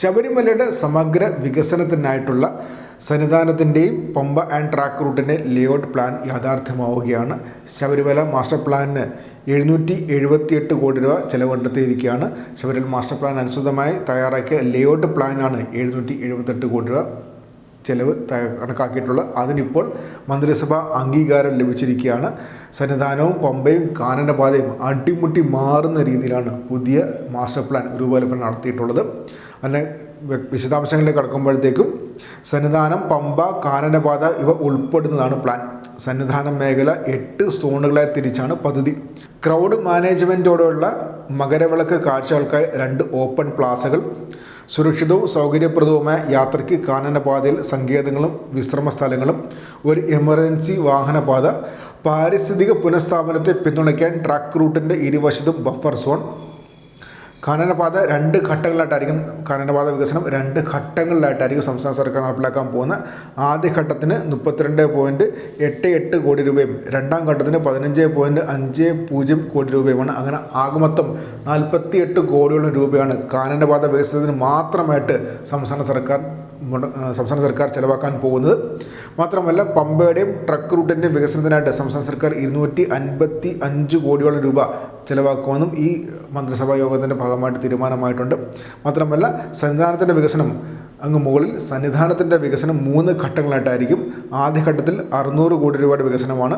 ശബരിമലയുടെ സമഗ്ര വികസനത്തിനായിട്ടുള്ള സന്നിധാനത്തിന്റെയും പമ്പ ആൻഡ് ട്രാക്ക് റൂട്ടിന്റെ ലേഔട്ട് പ്ലാൻ യാഥാർത്ഥ്യമാവുകയാണ്. ശബരിമല മാസ്റ്റർ പ്ലാനിന് എഴുന്നൂറ്റി എഴുപത്തിയെട്ട് കോടി രൂപ ചെലവ് കണ്ടെത്തിയിരിക്കുകയാണ്. ശബരിമല മാസ്റ്റർ പ്ലാൻ അനുസൃതമായി തയ്യാറാക്കിയ ലേഔട്ട് പ്ലാനാണ് എഴുന്നൂറ്റി എഴുപത്തെട്ട് കോടി രൂപ. ചെലവ് കണക്കാക്കിയിട്ടുള്ള അതിനിപ്പോൾ മന്ത്രിസഭ അംഗീകാരം ലഭിച്ചിരിക്കുകയാണ്. സന്നിധാനവും പമ്പയും കാനനപാതയും അടിമുട്ടി മാറുന്ന രീതിയിലാണ് പുതിയ മാസ്റ്റർ പ്ലാൻ രൂപകൽപ്പന നടത്തിയിട്ടുള്ളത്. അതിനെ വിശദാംശങ്ങളിലേക്ക് കടക്കുമ്പോഴത്തേക്കും സന്നിധാനം പമ്പ കാനനപാത ഇവ ഉൾപ്പെടുന്നതാണ് പ്ലാൻ. സന്നിധാന മേഖല എട്ട് സോണുകളെ തിരിച്ചാണ് പദ്ധതി. ക്രൗഡ് മാനേജ്മെന്റോടുള്ള മകരവിളക്ക് കാഴ്ചകൾക്കായി രണ്ട് ഓപ്പൺ പ്ലാസകൾ. സുരക്ഷിതവും സൗകര്യപ്രദവുമായ യാത്രയ്ക്ക് കാനനപാതയിൽ സങ്കേതങ്ങളും വിശ്രമ സ്ഥലങ്ങളും ഒരു എമർജൻസി വാഹനപാത. പാരിസ്ഥിതിക പുനഃസ്ഥാപനത്തെ പിന്തുണയ്ക്കാൻ ട്രാക്ക് റൂട്ടിന്റെ ഇരുവശത്തും ബഫർ സോൺ. കാനനപാത രണ്ട് ഘട്ടങ്ങളിലായിട്ടായിരിക്കും കാനനപാത വികസനം രണ്ട് ഘട്ടങ്ങളിലായിട്ടായിരിക്കും സംസ്ഥാന സർക്കാർ നടപ്പിലാക്കാൻ പോകുന്ന ആദ്യ ഘട്ടത്തിന് മുപ്പത്തിരണ്ട് പോയിന്റ് എട്ട് എട്ട് കോടി രൂപയും രണ്ടാം ഘട്ടത്തിന് പതിനഞ്ച് പോയിന്റ് അഞ്ച് പൂജ്യം കോടി രൂപയുമാണ്. അങ്ങനെ ആകുമൊത്തം നാൽപ്പത്തി എട്ട് കോടിയോളം രൂപയാണ് കാനനപാത വികസനത്തിന് മാത്രമായിട്ട് സംസ്ഥാന സർക്കാർ സംസ്ഥാന സർക്കാർ ചെലവാക്കാൻ പോകുന്നത്. മാത്രമല്ല പമ്പയുടെയും ട്രക്ക് റൂട്ടിന്റെയും വികസനത്തിനായിട്ട് സംസ്ഥാന സർക്കാർ ഇരുന്നൂറ്റി അൻപത്തി അഞ്ച് കോടിയോളം രൂപ ചെലവാക്കുമെന്നും ഈ മന്ത്രിസഭാ യോഗത്തിന്റെ ഭാഗമായിട്ട് തീരുമാനമായിട്ടുണ്ട്. മാത്രമല്ല സന്നിധാനത്തിന്റെ വികസനം അങ്ങ് മുകളിൽ സന്നിധാനത്തിന്റെ വികസനം മൂന്ന് ഘട്ടങ്ങളായിട്ടായിരിക്കും. ആദ്യ ഘട്ടത്തിൽ അറുന്നൂറ് കോടി രൂപയുടെ വികസനമാണ്.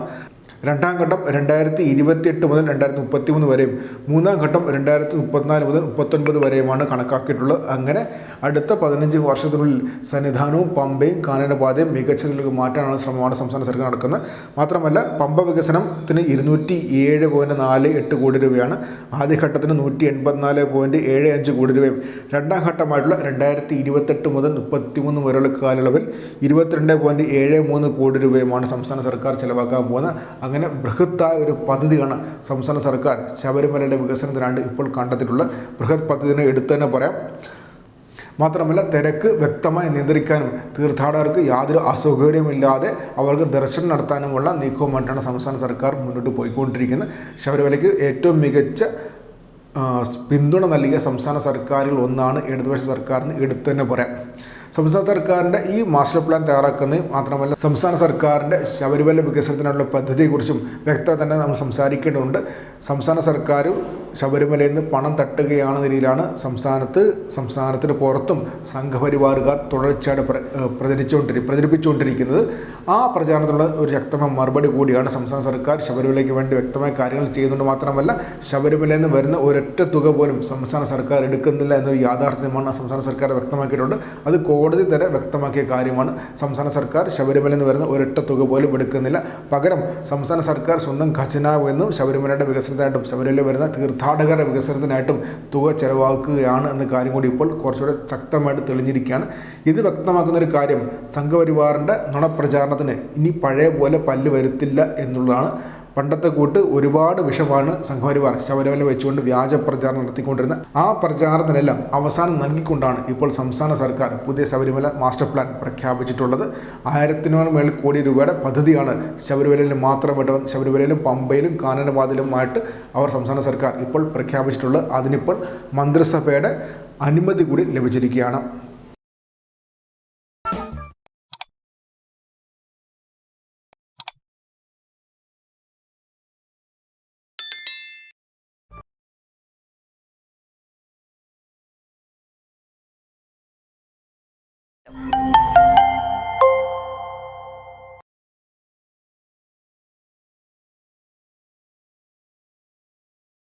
രണ്ടാം ഘട്ടം രണ്ടായിരത്തി ഇരുപത്തിയെട്ട് മുതൽ രണ്ടായിരത്തി മുപ്പത്തി മൂന്ന് വരെയും മൂന്നാം ഘട്ടം രണ്ടായിരത്തി മുപ്പത്തിനാല് മുതൽ മുപ്പത്തൊൻപത് വരെയുമാണ് കണക്കാക്കിയിട്ടുള്ളത്. അങ്ങനെ അടുത്ത പതിനഞ്ച് വർഷത്തിനുള്ളിൽ സന്നിധാനവും പമ്പയും കാനനപാതയും മികച്ച നിലയിലേക്ക് മാറ്റാനുള്ള ശ്രമമാണ് സംസ്ഥാന സർക്കാർ നടക്കുന്നത്. മാത്രമല്ല പമ്പ വികസനത്തിന് ഇരുന്നൂറ്റി ഏഴ് പോയിന്റ് നാല് എട്ട് കോടി രൂപയാണ്. ആദ്യഘട്ടത്തിന് നൂറ്റി എൺപത്തിനാല് പോയിന്റ് ഏഴ് അഞ്ച് കോടി രൂപയും രണ്ടാം ഘട്ടമായിട്ടുള്ള രണ്ടായിരത്തി ഇരുപത്തെട്ട് മുതൽ മുപ്പത്തിമൂന്ന് വരെയുള്ള കാലയളവിൽ ഇരുപത്തിരണ്ട് പോയിന്റ് ഏഴ് മൂന്ന് കോടി രൂപയുമാണ് സംസ്ഥാന സർക്കാർ ചിലവാക്കാൻ പോകുന്നത്. അങ്ങനെ ബൃഹത്തായ ഒരു പദ്ധതിയാണ് സംസ്ഥാന സർക്കാർ ശബരിമലയുടെ വികസനത്തിനാണ്ട് ഇപ്പോൾ കണ്ടെത്തിയിട്ടുള്ള ബൃഹത് പദ്ധതിനെ എടുത്തു തന്നെ പറയാം. മാത്രമല്ല തിരക്ക് വ്യക്തമായി നിയന്ത്രിക്കാനും തീർത്ഥാടകർക്ക് യാതൊരു അസൗകര്യമില്ലാതെ അവർക്ക് ദർശനം നടത്താനുമുള്ള നീക്കവുമായിട്ടാണ് സംസ്ഥാന സർക്കാർ മുന്നോട്ട് പോയിക്കൊണ്ടിരിക്കുന്നത്. ശബരിമലയ്ക്ക് ഏറ്റവും മികച്ച പിന്തുണ നൽകിയ സംസ്ഥാന സർക്കാരുകൾ ഒന്നാണ് ഇടതുപക്ഷ സർക്കാരിന് എടുത്തു തന്നെ പറയാം. സംസ്ഥാന സർക്കാരിന്റെ ഈ മാസ്റ്റർ പ്ലാൻ തയ്യാറാക്കുന്നതും മാത്രമല്ല സംസ്ഥാന സർക്കാരിന്റെ ശബരിമല വികസനത്തിനുള്ള പദ്ധതിയെക്കുറിച്ചും വ്യക്തത തന്നെ നമ്മൾ സംസാരിക്കേണ്ടതുണ്ട്. സംസ്ഥാന സർക്കാർ ശബരിമലയിൽ നിന്ന് പണം തട്ടുകയാണെന്ന രീതിയിലാണ് സംസ്ഥാനത്ത് സംസ്ഥാനത്തിന് പുറത്തും സംഘപരിവാറുകാർ തുടർച്ചയായിട്ട് പ്രചരിച്ചുകൊണ്ടിരി പ്രചരിപ്പിച്ചുകൊണ്ടിരിക്കുന്നത്. ആ പ്രചാരണത്തിനുള്ള ഒരു ശക്തമായ മറുപടി കൂടിയാണ് സംസ്ഥാന സർക്കാർ ശബരിമലയ്ക്ക് വേണ്ടി വ്യക്തമായ കാര്യങ്ങൾ ചെയ്യുന്നുണ്ട് മാത്രമല്ല ശബരിമലയിൽ നിന്ന് വരുന്ന ഒരൊറ്റ തുക പോലും സംസ്ഥാന സർക്കാർ എടുക്കുന്നില്ല എന്നൊരു യാഥാർത്ഥ്യമാണ് സംസ്ഥാന സർക്കാർ വ്യക്തമാക്കിയിട്ടുണ്ട്. അത് കോടതി തന്നെ വ്യക്തമാക്കിയ കാര്യമാണ്. സംസ്ഥാന സർക്കാർ ശബരിമലയിൽ നിന്ന് വരുന്ന ഒരൊറ്റ തുക പോലും എടുക്കുന്നില്ല. പകരം സംസ്ഥാന സർക്കാർ സ്വന്തം ഖജനാവ് എന്നും ശബരിമലയുടെ വികസനത്തിനായിട്ടും ശബരിമലയിൽ വരുന്ന തീർത്ഥാടകരുടെ വികസനത്തിനായിട്ടും തുക ചെലവാക്കുകയാണ് എന്ന കാര്യം കൂടി ഇപ്പോൾ കുറച്ചുകൂടെ ശക്തമായിട്ട് തെളിഞ്ഞിരിക്കുകയാണ്. ഇത് വ്യക്തമാക്കുന്ന ഒരു കാര്യം സംഘപരിവാറിന്റെ നുണപ്രചാരണത്തിന് ഇനി പഴയ പോലെ പല്ല് വരുത്തില്ല എന്നുള്ളതാണ്. പണ്ടത്തെ കൂട്ട് ഒരുപാട് വിഷമാണ് സംഘപരിവാർ ശബരിമല വെച്ചുകൊണ്ട് വ്യാജ പ്രചാരണം നടത്തിക്കൊണ്ടിരുന്ന ആ പ്രചാരണത്തിനെല്ലാം അവസാനം നൽകിക്കൊണ്ടാണ് ഇപ്പോൾ സംസ്ഥാന സർക്കാർ പുതിയ ശബരിമല മാസ്റ്റർ പ്ലാൻ പ്രഖ്യാപിച്ചിട്ടുള്ളത്. ആയിരത്തിനോളം മേൽ കോടി രൂപയുടെ പദ്ധതിയാണ് ശബരിമലയിൽ മാത്രമായിട്ട് ശബരിമലയിലും പമ്പയിലും കാനനപാതയിലുമായിട്ട് അവർ സംസ്ഥാന സർക്കാർ ഇപ്പോൾ പ്രഖ്യാപിച്ചിട്ടുള്ളത്. അതിനിപ്പോൾ മന്ത്രിസഭയുടെ അനുമതി കൂടി ലഭിച്ചിരിക്കുകയാണ്.